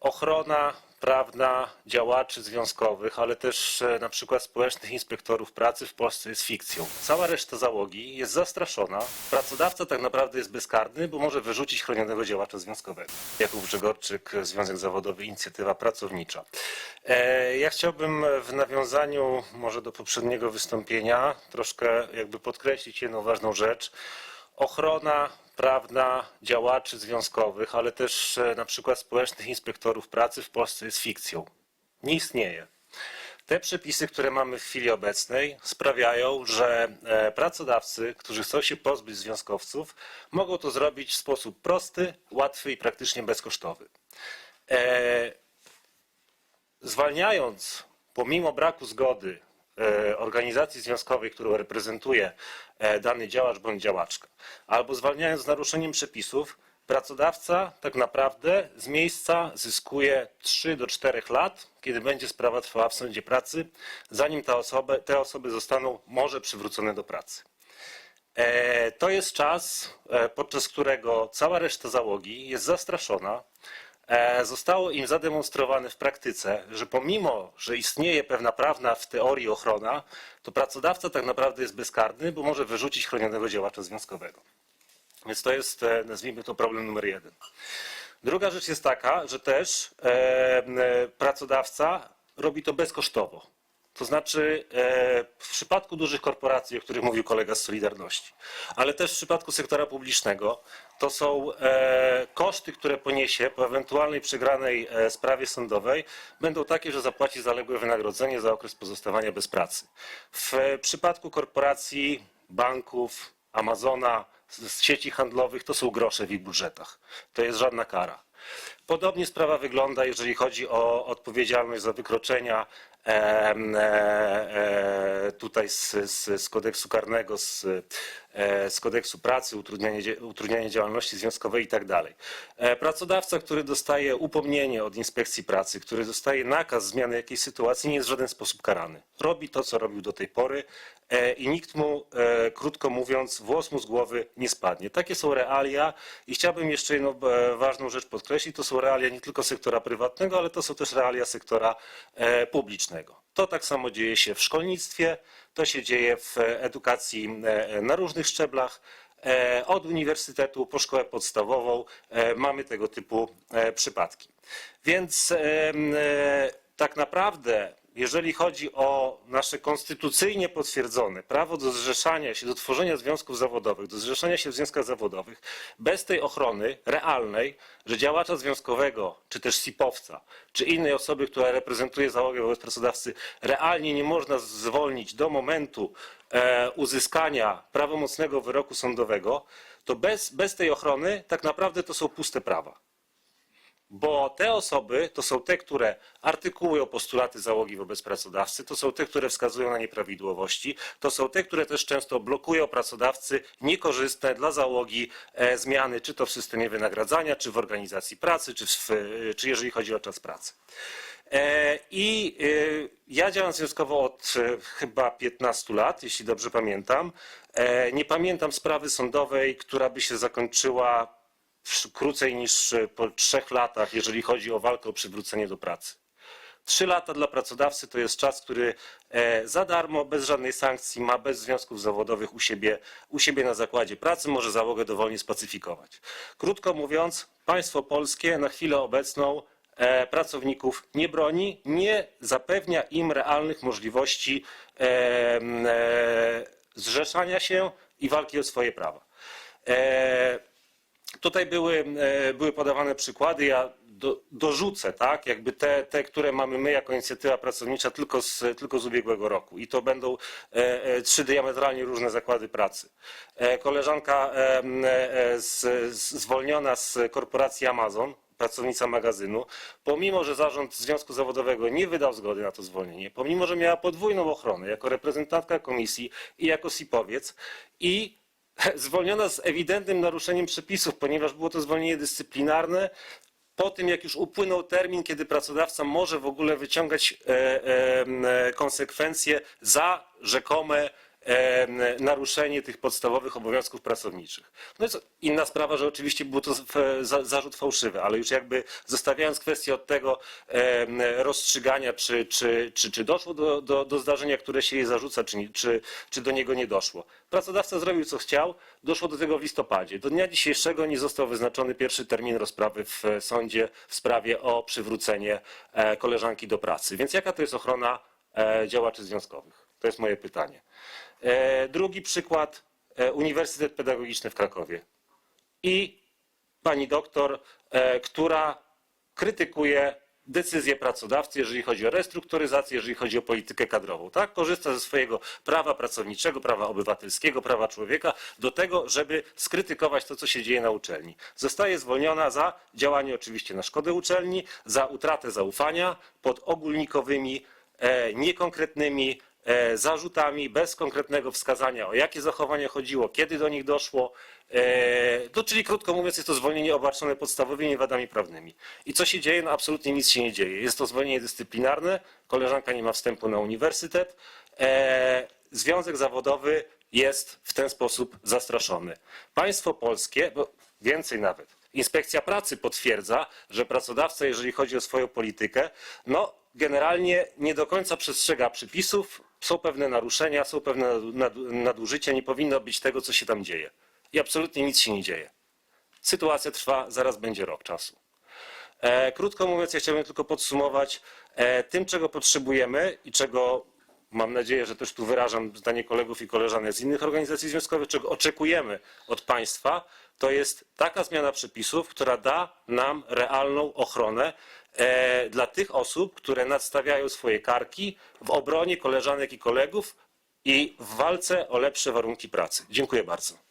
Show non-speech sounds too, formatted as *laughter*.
ochrona prawna działaczy związkowych, ale też e, na przykład społecznych inspektorów pracy w Polsce jest fikcją. Cała reszta załogi jest zastraszona. Pracodawca tak naprawdę jest bezkarny, bo może wyrzucić chronionego działacza związkowego. Jakub Grzegorczyk, Związek Zawodowy Inicjatywa Pracownicza. E, Ja chciałbym w nawiązaniu może do poprzedniego wystąpienia troszkę jakby podkreślić jedną ważną rzecz. Ochrona prawna działaczy związkowych, ale też e, na przykład społecznych inspektorów pracy w Polsce jest fikcją. Nie istnieje. Te przepisy, które mamy w chwili obecnej, sprawiają, że e, pracodawcy, którzy chcą się pozbyć związkowców, mogą to zrobić w sposób prosty, łatwy i praktycznie bezkosztowy. E, zwalniając pomimo braku zgody organizacji związkowej, którą reprezentuje e, dany działacz bądź działaczka, albo zwalniając z naruszeniem przepisów, pracodawca tak naprawdę z miejsca zyskuje 3 do 4 lat, kiedy będzie sprawa trwała w sądzie pracy, zanim ta osoba, te osoby zostaną może przywrócone do pracy. E, To jest czas, e, podczas którego cała reszta załogi jest zastraszona. E, Zostało im zademonstrowane w praktyce, że pomimo, że istnieje pewna prawna w teorii ochrona, to pracodawca tak naprawdę jest bezkarny, bo może wyrzucić chronionego działacza związkowego. Więc to jest, e, nazwijmy to, problem numer jeden. Druga rzecz jest taka, że też e, pracodawca robi to bezkosztowo. To znaczy e, w przypadku dużych korporacji, o których mówił kolega z Solidarności, ale też w przypadku sektora publicznego, to są e, koszty, które poniesie po ewentualnej przegranej e, sprawie sądowej, będą takie, że zapłaci zaległe wynagrodzenie za okres pozostawania bez pracy. W przypadku korporacji, banków, Amazona, sieci handlowych, to są grosze w ich budżetach. To jest żadna kara. Podobnie sprawa wygląda, jeżeli chodzi o odpowiedzialność za wykroczenia e, e, tutaj z, z, z kodeksu karnego, z, e, z kodeksu pracy, utrudnianie, utrudnianie działalności związkowej i tak Pracodawca, który dostaje upomnienie od inspekcji pracy, który dostaje nakaz zmiany jakiejś sytuacji, nie jest w żaden sposób karany. Robi to, co robił do tej pory i nikt mu, krótko mówiąc, włos mu z głowy nie spadnie. Takie są realia i chciałbym jeszcze jedną ważną rzecz podkreślić. To są realia nie tylko sektora prywatnego, ale to są też realia sektora e, publicznego. To tak samo dzieje się w szkolnictwie, to się dzieje w edukacji e, na różnych szczeblach. E, Od uniwersytetu po szkołę podstawową mamy tego typu przypadki. Więc tak naprawdę, jeżeli chodzi o nasze konstytucyjnie potwierdzone prawo do zrzeszania się, do tworzenia związków zawodowych, do zrzeszania się w związkach zawodowych, bez tej ochrony realnej, że działacza związkowego, czy też SIP-owca, czy innej osoby, która reprezentuje załogę wobec pracodawcy, realnie nie można zwolnić do momentu e, uzyskania prawomocnego wyroku sądowego, to bez, bez tej ochrony tak naprawdę to są puste prawa. Bo te osoby to są te, które artykułują postulaty załogi wobec pracodawcy, to są te, które wskazują na nieprawidłowości, to są te, które też często blokują pracodawcy niekorzystne dla załogi e, zmiany, czy to w systemie wynagradzania, czy w organizacji pracy, czy, w, czy jeżeli chodzi o czas pracy. E, I e, ja działam związkowo od e, chyba 15 lat, jeśli dobrze pamiętam. E, Nie pamiętam sprawy sądowej, która by się zakończyła w- krócej niż e, po trzech latach, jeżeli chodzi o walkę o przywrócenie do pracy. Trzy lata dla pracodawcy to jest czas, który e, za darmo, bez żadnej sankcji, ma bez związków zawodowych u siebie, u siebie na zakładzie pracy, może załogę dowolnie spacyfikować. Krótko mówiąc, państwo polskie na chwilę obecną e, pracowników nie broni, nie zapewnia im realnych możliwości zrzeszania się i walki o swoje prawa. Tutaj były, e, były podawane przykłady, ja do, dorzucę, tak, jakby te, te, które mamy my jako inicjatywa pracownicza tylko z, tylko z ubiegłego roku. I to będą e, e, trzy diametralnie różne zakłady pracy. E, koleżanka e, e, z, z, zwolniona z korporacji Amazon, pracownica magazynu, pomimo, że zarząd Związku Zawodowego nie wydał zgody na to zwolnienie, pomimo, że miała podwójną ochronę jako reprezentantka komisji i jako SIP-owiec i *laughs* zwolniona z ewidentnym naruszeniem przepisów, ponieważ było to zwolnienie dyscyplinarne. Po tym, jak już upłynął termin, kiedy pracodawca może w ogóle wyciągać e, e, e, konsekwencje za rzekome naruszenie tych podstawowych obowiązków pracowniczych. No jest inna sprawa, że oczywiście był to zarzut fałszywy, ale już jakby zostawiając kwestię od tego rozstrzygania, czy, czy, czy, czy doszło do, do, do zdarzenia, które się jej zarzuca, czy, czy, czy do niego nie doszło. Pracodawca zrobił co chciał, doszło do tego w listopadzie. Do dnia dzisiejszego nie został wyznaczony pierwszy termin rozprawy w sądzie w sprawie o przywrócenie e, koleżanki do pracy. Więc jaka to jest ochrona e, działaczy związkowych? To jest moje pytanie. E, Drugi przykład, e, Uniwersytet Pedagogiczny w Krakowie. I pani doktor, e, która krytykuje decyzję pracodawcy, jeżeli chodzi o restrukturyzację, jeżeli chodzi o politykę kadrową. Tak? Korzysta ze swojego prawa pracowniczego, prawa obywatelskiego, prawa człowieka do tego, żeby skrytykować to, co się dzieje na uczelni. Zostaje zwolniona za działanie oczywiście na szkodę uczelni, za utratę zaufania pod ogólnikowymi, niekonkretnymi zarzutami, bez konkretnego wskazania, o jakie zachowania chodziło, kiedy do nich doszło. E, no, czyli krótko mówiąc, jest to zwolnienie obarczone podstawowymi wadami prawnymi. I co się dzieje? No absolutnie nic się nie dzieje. Jest to zwolnienie dyscyplinarne, koleżanka nie ma wstępu na uniwersytet, e, związek zawodowy jest w ten sposób zastraszony. Państwo polskie, bo więcej nawet, Inspekcja pracy potwierdza, że pracodawca, jeżeli chodzi o swoją politykę, no generalnie nie do końca przestrzega przepisów, są pewne naruszenia, są pewne nad- nadużycia, nie powinno być tego, co się tam dzieje. I absolutnie nic się nie dzieje. Sytuacja trwa, zaraz będzie rok czasu. E, krótko mówiąc, ja chciałbym tylko podsumować e, tym, czego potrzebujemy i czego mam nadzieję, że też tu wyrażam zdanie kolegów i koleżanek z innych organizacji związkowych, czego oczekujemy od państwa, to jest taka zmiana przepisów, która da nam realną ochronę e, dla tych osób, które nadstawiają swoje karki w obronie koleżanek i kolegów i w walce o lepsze warunki pracy. Dziękuję bardzo.